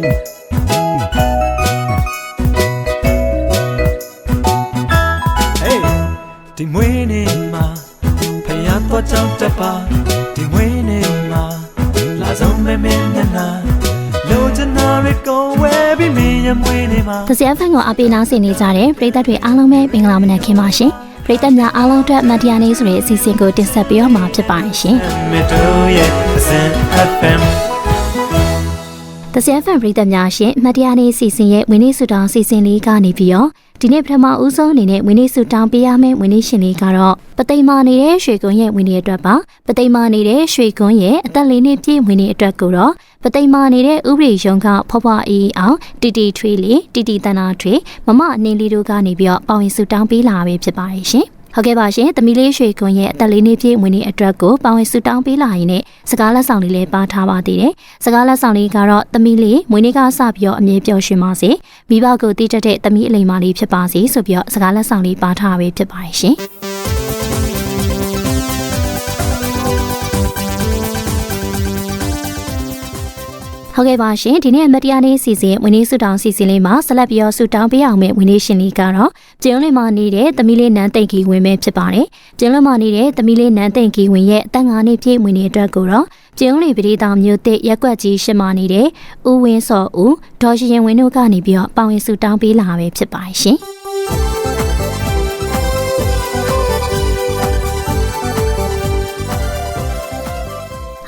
Hey ဒီမွေးနေ့မှာဖယားတော့ကြောင်းတပါဒီမွေးနေ့မှာလာဆုံးမဲမဲနာနာလိုချင်တာတွေကိုဝဲပြီးမင်းရဲ့မွေးနေ့မှာ။သစရဖန်ကိုအပေးနာဆင်နေကြတဲ့ပရိသတ်တွေအားလုံးပဲမင်္ဂလာမနက်ခင်းပါရှင်။ပရိသတ်များအားလုံးအတွက်မတရားနေ့ဆိုတဲ့အစီအစဉ်ကိုတင်ဆက်ပေးတော့မှာဖြစ်ပါတယ်ရှင်။မ တို့ရဲ့အစံ FM တစရဖန်ပရိသတ်များရှင်မတရားနေ့စီစဉ်ရဲ့ဝင်းနေစုတောင်းစီစဉ်လေးကနေပြီးတော့ဒီနေ့ပထမဦးဆုံးအနေနဲ့ဝင်းနေစုတောင်းပေးရမယ့်ဝင်းနေရှင်လေးကတော့ပသိမ်မာနေတဲ့ရွှေကွန်ရဲ့ဝင်းနေအတွက်ပါပသိမ်မာနေတဲ့ရွှေကွန်ရဲ့အသက်လေးနှစ်ပြည့်ဝင်းနေအတွက်ကိုတော့ပသိမ်မာနေတဲ့ဥပဒေရုံးကဖွားဖွားအေးအောင်တီတီထွေးလေးတီတီတန်နာထွေးမမအနေလေးတို့ကနေပြီးတော့ပေါဝင်စုတောင်းပေးလာပဲဖြစ်ပါတယ်ရှင် ဟုတ်ကဲ့ပါရှင်။သမီးလေးရွှေကွန်ရဲ့အသက်လေးနှစ်ပြည့်ဝင်နေအတွက်ကိုပေါဝင်ဆူတောင်းပေးလာရင်လည်းစကားလက်ဆောင်လေးလည်းပါထားပါသေးတယ်။စကားလက်ဆောင်လေးကတော့သမီးလေးမွေးနေ့ကစပြီးတော့အမြဲပျော်ရွှင်ပါစေ။မိဘကိုတည်တတ်တဲ့သမီးအလိမ္မာလေးဖြစ်ပါစေဆိုပြီးတော့စကားလက်ဆောင်လေးပါထားပဲဖြစ်ပါတယ်ရှင်။ ဟုတ်ကဲ့ပါရှင်ဒီနေ့မတရားနေ့စီစဉ်ဝင်းနေစုတောင်းစီစဉ်လေးမှာဆက်လက်ပြီးတော့စုတောင်းပေးအောင်မယ့်ဝင်းနေရှင်လေးကတော့ကျင်းလေးမှာနေတဲ့သမီးလေးနန်းသိမ့်ကီဝင်ပဲဖြစ်ပါတယ်ကျင်းလေးမှာနေတဲ့သမီးလေးနန်းသိမ့်ကီဝင်ရဲ့အသက်၅နှစ်ပြည့်ဝင်နေအတွက်ကိုတော့ကျင်းလေးပရိသောမျိုးသစ်ရက်ွက်ကြီးရှင်းမနေတဲ့ဦးဝင်းစောဦးဒေါ်ရှင်ရင်ဝင်းတို့ကနေပြီးတော့ပေါဝင်စုတောင်းပေးလာပဲဖြစ်ပါတယ်ရှင်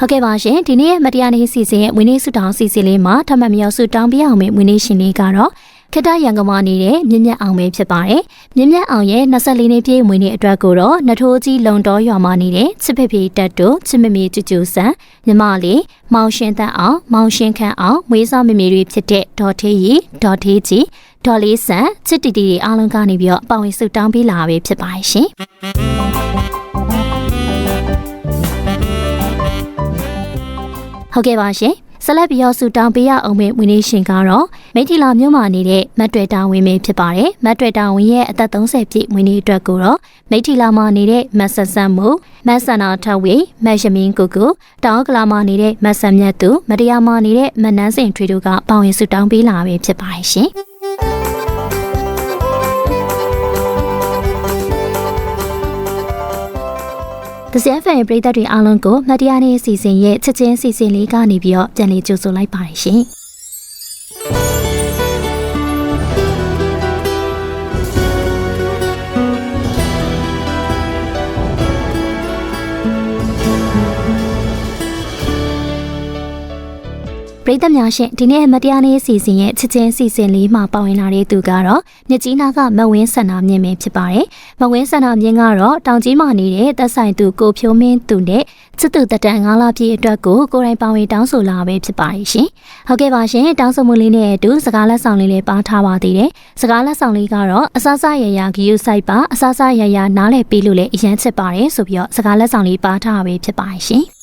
ဟုတ်ကဲ့ပါရှင်ဒီနေ့ရဲ့မတရားနေ့စီစဉ်ရဲ့ဝင်းနေစုတောင်းစီစဉ်လေးမှာထပ်မံမြောက်စုတောင်းပြအောင်မယ့်ဝင်းနေရှင်လေးကတော့ခတ္တရန်ကုန်မှာနေတဲ့မြင့်မြတ်အောင်ပဲဖြစ်ပါတယ်မြင့်မြတ်အောင်ရဲ့24နှစ်ပြည့်ဝင်းနေအတွက်ကိုတော့နထိုးကြီးလုံတော်ရွာမှာနေတဲ့ချစ်ဖေဖေတက်တို့ချစ်မမေကျူကျူဆန်မြမလေးမောင်ရှင်သက်အောင်မောင်ရှင်ခန့်အောင်မွေးစားမမေတွေဖြစ်တဲ့ဒေါ်ထေးရီဒေါ်ထေးကြီးဒေါ်လေးဆန်ချစ်တီတီတွေအားလုံးကနေပြီးတော့ပါဝင်စုတောင်းပေးလာပဲဖြစ်ပါတယ်ရှင် ဟုတ်ကဲ့ပါရှင်ဆက်လက်ပြီးတော့ဆူတောင်းပေးရအောင်မယ့်ဝင်နေရှင်ကတော့မိထီလာမြို့မှာနေတဲ့မတ်တွေတာဝင်ပဲဖြစ်ပါတယ်မတ်တွေတာဝင်ရဲ့အသက်30ပြည့်ဝင်နေအတွက်ကိုတော့မိထီလာမှာနေတဲ့မတ်ဆဆန်မှုမတ်ဆနာထဝေမတ်ယမင်းကိုကိုတောင်ကလာမှာနေတဲ့မတ်ဆန်မြတ်သူမတရားမှာနေတဲ့မနန်းစင်ထွေတို့ကပါဝင်ဆူတောင်းပေးလာပဲဖြစ်ပါတယ်ရှင် တစဖန်ပရိသတ်တွေအားလုံးကိုမတရားနေ့အစီအစဉ်ရဲ့ချက်ချင်းစီစဉ်လေးကနေပြီးတော့ပြန်လည်ကြိုဆိုလိုက်ပါတယ်ရှင်။ ရိသတ်များရှင်ဒီနေ့မတရားနေ့အစီအစဉ်ရဲ့ချက်ချင်းအစီအစဉ်လေးမှာပါဝင်လာတဲ့သူကတော့မြကြီးနာကမဝင်းဆန္ဒမြင့်ပဲဖြစ်ပါတယ်။မဝင်းဆန္ဒမြင့်ကတော့တောင်ကြီးမှာနေတဲ့သက်ဆိုင်သူကိုဖြိုးမင်းသူနဲ့ချစ်သူတတန်ငါးလပြည့်အတွက်ကိုကိုယ်တိုင်ပါဝင်တောင်းဆိုလာပဲဖြစ်ပါတယ်ရှင်။ဟုတ်ကဲ့ပါရှင်တောင်းဆိုမှုလေးနဲ့အတူစကားလက်ဆောင်လေးလည်းပါထားပါသေးတယ်။စကားလက်ဆောင်လေးကတော့အဆဆရရဂီယူဆိုင်ပါအဆဆရရနားလည်ပေးလို့လည်းအရန်ချစ်ပါတယ်ဆိုပြီးတော့စကားလက်ဆောင်လေးပါထားပဲဖြစ်ပါတယ်ရှင်။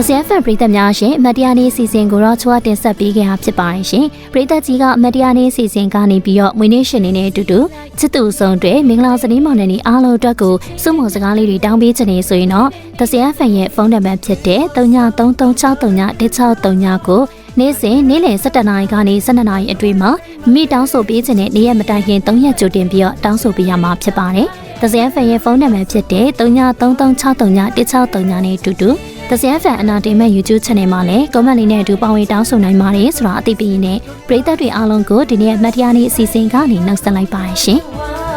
ဒဇယဖန်ပရိသတ်များရှင်အမတ်တရားနေ့စီစဉ်ကိုတော့ချွတ်တင်ဆက်ပေးခဲ့တာဖြစ်ပါတယ်ရှင်ပရိသတ်ကြီးကအမတ်တရားနေ့စီစဉ်ကနေပြီးတော့မွေးနေ့ရှင်နေနဲ့အတူတူချစ်သူဆုံးတွေမင်္ဂလာစနေမောင်နှံဒီအားလုံးအတွက်ကိုစုမုံစကားလေးတွေတောင်းပေးချင်နေဆိုရင်တော့ဒဇယဖန်ရဲ့ဖုန်းနံပါတ်ဖြစ်တဲ့33363316939ကိုနေ့စဉ်နေ့လယ်7:00နာရီကနေ12:00နာရီအတွင်းမှာမိတောင်းဆိုပေးခြင်းနဲ့နေ့ရက်မတိုင်ခင်3ရက်ကြိုတင်ပြီးတော့တောင်းဆိုပေးရမှာဖြစ်ပါတယ်။တဇယဖန်ရဲ့ဖုန်းနံပါတ်ဖြစ်တဲ့33363316939နဲ့အတူတူ09 ။ The CFN Entertainment YouTube Channel မှာလည်း comment လေးနဲ့အတူပါဝင်တောင်းဆိုနိုင်ပါတယ်ဆိုတာအသိပေးရင်းနဲ့ပရိသတ်တွေအားလုံးကိုဒီနေ့အမှတ်တရနေ့အစီအစဉ်ကနေနှုတ်ဆက်လိုက်ပါရရှင်။